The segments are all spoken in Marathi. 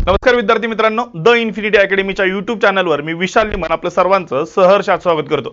नमस्कार विद्यार्थी मित्रांनो द इन्फिनिटी अकॅडमीच्या युट्यूब चॅनलवर मी विशाल निमन आपलं सर्वांचं सहर्षात स्वागत करतो.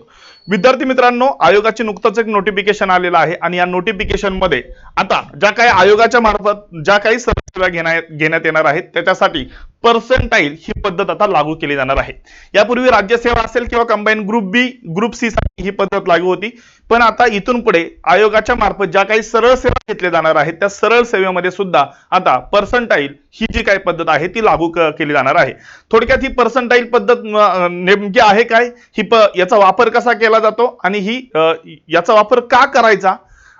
विद्यार्थी मित्रांनो आयोगाचे नुकतंच एक नोटिफिकेशन आलेलं आहे आणि या नोटिफिकेशनमध्ये आता ज्या काही आयोगाच्या मार्फत ज्या काही सेवा घेण्यात घेण्यात येणार आहेत त्याच्यासाठी पर्सेंटाईल ही पद्धत आता लागू केली जाणार आहे. यापूर्वी राज्यसेवा असेल किंवा combine group B group C साठी ही पद्धत लागू होती. पण आता इथून पुढे आयोगाच्या मार्फत ज्या काही सरळ सेवा घेतल्या जाणार आहेत त्या सरळ सेवेमध्ये सुद्धा आता पर्सेंटाईल ही जी काही पद्धत आहे ती लागू केली जाणार आहे. थोडक्यात ही पर्सेंटाईल पद्धत नेमकी आहे काय? ही प याचा वापर कसा केला जातो? आणि ही याचा वापर का करायचा?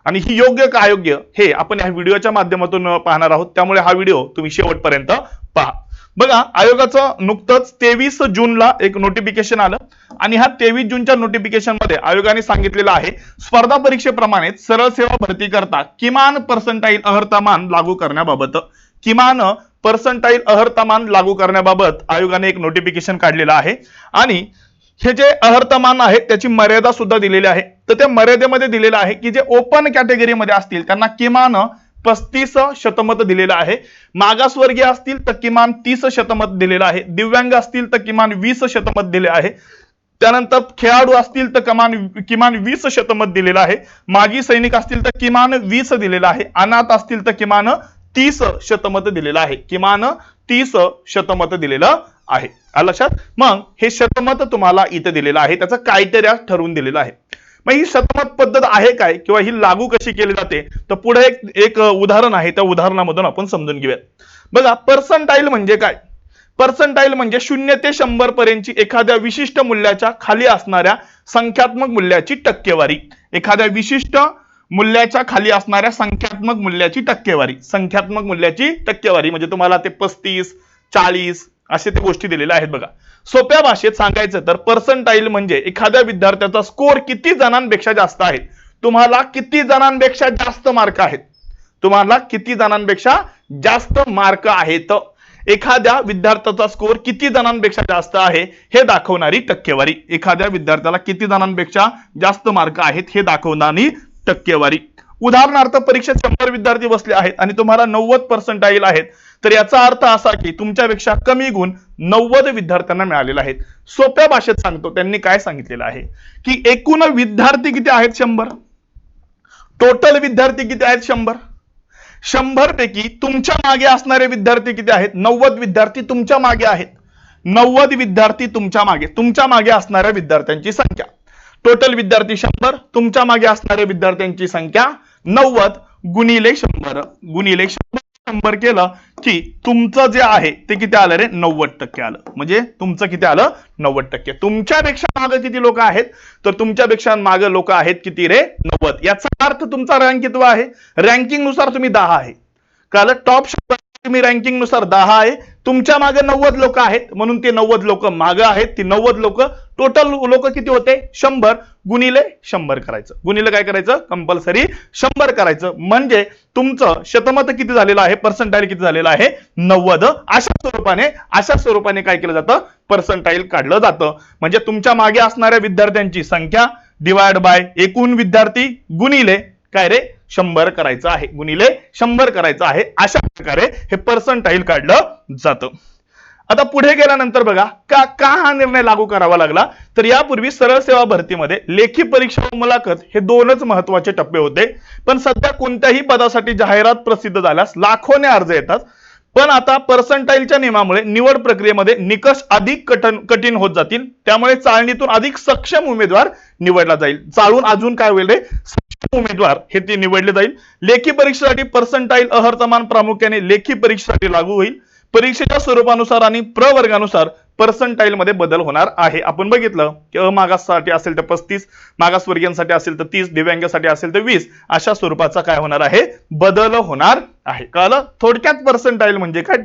आणि ही योग्य का अयोग्य? हे आपण या व्हिडिओच्या माध्यमातून पाहणार आहोत. त्यामुळे हा व्हिडिओ तुम्ही शेवटपर्यंत पहा. बघा आयोगाचं नुकतंच तेवीस जूनला एक नोटिफिकेशन आलं. आणि ह्या तेवीस जूनच्या नोटिफिकेशनमध्ये आयोगाने सांगितलेलं आहे स्पर्धा परीक्षेप्रमाणे सरळ सेवा भरती करता किमान पर्सेंटाईल अहर्तामान लागू करण्याबाबत. किमान पर्सेंटाईल अहर्तामान लागू करण्याबाबत आयोगाने एक नोटिफिकेशन काढलेलं आहे. आणि हे जे अहर्तमान आहे त्याची मर्यादा सुद्धा दिलेली आहे. तर त्या मर्यादेमध्ये दिलेलं आहे की जे ओपन कॅटेगरीमध्ये असतील त्यांना किमान पस्तीस शतमत दिलेलं आहे. मागासवर्गीय असतील तर किमान तीस शतमत दिलेलं आहे. दिव्यांग असतील तर किमान वीस शतमत दिले आहे. त्यानंतर खेळाडू असतील तर किमान किमान वीस शतमत दिलेलं आहे. माजी सैनिक असतील तर किमान वीस दिलेलं आहे. अनाथ असतील तर किमान तीस शतमत दिलेलं आहे. किमान तीस शतमत दिलेलं आहे. लक्षात? मग हे शतमत तुम्हाला इथं दिलेलं आहे. त्याचं क्रायटेरिया ठरवून दिलेलं आहे. मग ही सतमत पद्धत आहे काय? किंवा ही लागू कशी केली जाते? तर पुढे एक एक उदाहरण आहे. त्या उदाहरणामधून आपण समजून घेऊयात. बघा पर्संटाईल म्हणजे काय? पर्संटाईल म्हणजे शून्य ते शंभर पर्यंतची एखाद्या विशिष्ट मूल्याच्या खाली असणाऱ्या संख्यात्मक मूल्याची टक्केवारी. एखाद्या विशिष्ट मूल्याच्या खाली असणाऱ्या संख्यात्मक मूल्याची टक्केवारी. संख्यात्मक मूल्याची टक्केवारी. म्हणजे तुम्हाला ते पस्तीस चाळीस असे ते गोष्टी दिलेल्या आहेत बघा. सोप्या भाषेत सांगायचं तर पर्संटाईल म्हणजे एखाद्या विद्यार्थ्याचा स्कोर किती जणांपेक्षा जास्त आहे? तुम्हाला किती जणांपेक्षा जास्त मार्क आहेत? तुम्हाला किती जणांपेक्षा जास्त मार्क आहेत? एखाद्या विद्यार्थ्याचा स्कोर किती जणांपेक्षा जास्त आहे? हे दाखवणारी टक्केवारी. एखाद्या विद्यार्थ्याला किती जणांपेक्षा जास्त मार्क आहेत? हे दाखवणारी टक्केवारी. उदाहरणार्थ परीक्षेत शंभर विद्यार्थी बसले आहेत आणि तुम्हाला नव्वद पर्सेंटाईल आहेत. तर याचा अर्थ असा की तुमच्यापेक्षा कमी गुण नव्वद विद्यार्थ्यांना मिळालेले आहेत. सोप्या भाषेत सांगतो त्यांनी काय सांगितलेलं आहे? की एकूण विद्यार्थी किती आहेत शंभर? टोटल विद्यार्थी किती आहेत शंभर? शंभर पैकी तुमच्या मागे असणारे विद्यार्थी किती आहेत? नव्वद विद्यार्थी तुमच्या मागे आहेत. नव्वद विद्यार्थी तुमच्या मागे तुमच्या मागे असणाऱ्या विद्यार्थ्यांची संख्या. टोटल विद्यार्थी शंभर तुमच्या मागे असणाऱ्या विद्यार्थ्यांची संख्या नव्वद गुणिले शंभर गुणिले शंभर. नंबर केला की तुमचं जे आहे ते किती आलं रे? नव्वद टक्के आलं. म्हणजे तुमचं किती आलं? नव्वद टक्के. तुमच्यापेक्षा मागे किती लोक आहेत? तर तुमच्यापेक्षा मागे लोक आहेत किती रे? नव्वद. याचा अर्थ तुमचा रँक किती आहे. रँकिंगनुसार तुम्ही दहा आहे. काल टॉप तुम्ही रँकिंगनुसार दहा आहे. तुमच्या मागे नव्वद लोक आहेत म्हणून ते नव्वद लोक मागे आहेत. ती नव्वद लोक टोटल लोक किती होते? शंभर. गुणिले शंभर करायचं. गुणिले काय करायचं? कंपल्सरी शंभर करायचं. म्हणजे तुमचं शतमत किती झालेलं आहे? पर्सेंटाईल किती झालेलं आहे? नव्वद. अशा स्वरूपाने अशा स्वरूपाने काय केलं जातं? पर्सेंटाईल काढलं जातं. म्हणजे तुमच्या मागे असणाऱ्या विद्यार्थ्यांची संख्या डिवाइड बाय एकूण विद्यार्थी गुणिले काय रे? शंभर करायचं आहे. गुणिले शंभर करायचं आहे. अशा प्रकारे हे पर्सेंटाईल काढलं जातं. आता पुढे गेल्यानंतर बघा का का हा निर्णय लागू करावा लागला? तर यापूर्वी सरळ सेवा भरतीमध्ये लेखी परीक्षा व मुलाखत हे दोनच महत्त्वाचे टप्पे होते. पण सध्या कोणत्याही पदासाठी जाहिरात प्रसिद्ध झाल्यास लाखोने अर्ज येतात. पण आता पर्सेंटाईलच्या नियमामुळे निवड प्रक्रियेमध्ये निकष अधिक कठीण कठीण होत जातील. त्यामुळे चाळणीतून अधिक सक्षम उमेदवार निवडला जाईल. चाळून अजून काय होईल रे? सक्षम उमेदवार हे ते निवडले जाईल. लेखी परीक्षेसाठी पर्सेंटाईल अहर्तमान प्रामुख्याने लेखी परीक्षेसाठी लागू होईल. परीक्षेच्या स्वरूपानुसार आणि प्रवर्गानुसार पर्सेंटाईल मध्ये बदल होणार आहे. आपण बघितलं की अमागाससाठी असेल तर पस्तीस मागासवर्गीयांसाठी असेल तर तीस दिव्यांगासाठी असेल तर वीस अशा स्वरूपाचा काय होणार आहे? बदल होणार आहे. कळलं? थोडक्यात पर्सेंटाईल म्हणजे काय?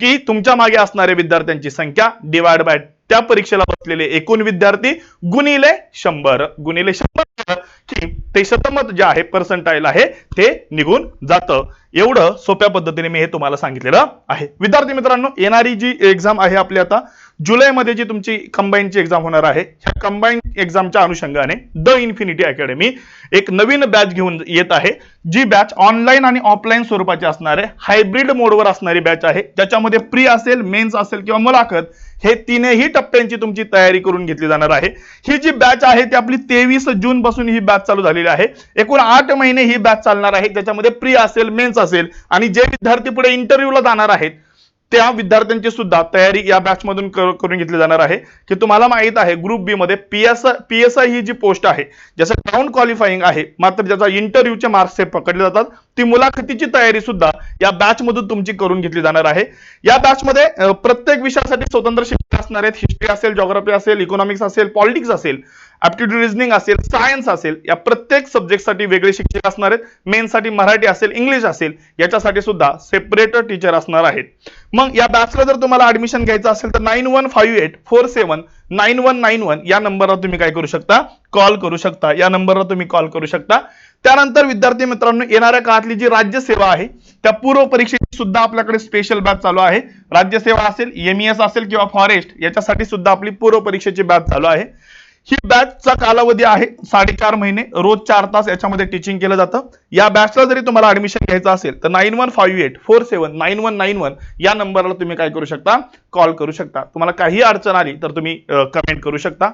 की तुमच्या मागे असणाऱ्या विद्यार्थ्यांची संख्या डिवाइड बाय त्या परीक्षेला बसलेले एकूण विद्यार्थी गुणिले शंभर. गुणिले शंभर की ते शतमत जे आहे पर्सेंटाईल आहे ते निघून जातं. एवढं सोप्या पद्धतीने मी हे तुम्हाला सांगितलेलं आहे. विद्यार्थी मित्रांनो येणारी जी एक्झाम आहे आपली आता जुलैमध्ये जी तुमची कंबाईनची एक्झाम होणार आहे ह्या कंबाईन एक्झामच्या अनुषंगाने द इन्फिनिटी अकॅडमी एक नवीन बॅच घेऊन येत आहे. जी बॅच ऑनलाईन आणि ऑफलाईन स्वरूपाची असणार आहे हायब्रिड मोडवर असणारी बॅच आहे. ज्याच्यामध्ये प्री असेल मेन्स असेल किंवा मुलाखत हे तीनही टप्प्यांची तुमची तयारी करून घेतली जाणार आहे. ही जी बॅच आहे ती आपली तेवीस जून पासून ही बॅच चालू झालेली आहे. एकूण आठ महिने ही बॅच चालणार आहे. त्याच्यामध्ये प्री असेल मेन्स असेल आणि जे विद्यार्थी पुढे इंटरव्ह्यूला जाणार आहेत त्या विद्यार्थ्यांची सुद्धा तयारी या बॅच मधून करून घेतली जाणार आहे. की तुम्हाला माहीत आहे ग्रुप बी मध्ये पीएस पीएसआय ही जी पोस्ट आहे ज्याचं ग्राउंड क्वालिफाईंग आहे मात्र ज्याचा इंटरव्ह्यूचे मार्क्स हे पकडले जातात ती मुलाखतीची तयारी सुद्धा या बॅच मधून तुमची करून घेतली जाणार आहे. या बॅच मध्ये प्रत्येक विषयासाठी स्वतंत्र शिक्षक असणार आहेत. हिस्ट्री असेल जॉग्राफी असेल इकॉनॉमिक्स असेल पॉलिटिक्स असेल ॲप्टिट्यूड रिझनिंग असेल सायन्स असेल या प्रत्येक सब्जेक्टसाठी वेगळे शिक्षक असणार आहेत. मेनसाठी मराठी असेल इंग्लिश असेल याच्यासाठी सुद्धा सेपरेट टीचर असणार आहेत. मग या बॅचला जर तुम्हाला ऍडमिशन घ्यायचं असेल तर nine one five eight four seven nine one nine one या नंबरवर तुम्ही काय करू शकता? कॉल करू शकता. या नंबरवर तुम्ही कॉल करू शकता. त्यानंतर विद्यार्थी मित्रांनो येणाऱ्या काळातली जी राज्यसेवा आहे त्या पूर्व परीक्षेची सुद्धा आपल्याकडे स्पेशल बॅच चालू आहे. राज्यसेवा असेल एमईएस असेल किंवा फॉरेस्ट याच्यासाठी सुद्धा आपली पूर्व परीक्षेची बॅच चालू आहे. ही बॅचचा कालावधी आहे साडेचार महिने रोज चार तास याच्यामध्ये टीचिंग केलं जातं. या बॅचला जरी तुम्हाला ऍडमिशन घ्यायचं असेल तर nine one five eight four seven nine one nine one या नंबरला तुम्ही काय करू शकता? कॉल करू शकता. तुम्हाला काही अडचण आली तर तुम्ही कमेंट करू शकता.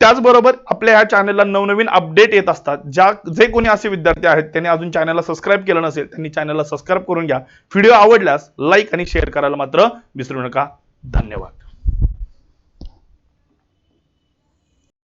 त्याचबरोबर आपल्या ह्या चॅनलला नवनवीन अपडेट येत असतात. ज्या जे कोणी असे विद्यार्थी आहेत त्यांनी अजून चॅनलला सबस्क्राईब केलं नसेल त्यांनी चॅनलला सबस्क्राईब करून घ्या. व्हिडिओ आवडल्यास लाईक आणि शेअर करायला मात्र विसरू नका. धन्यवाद.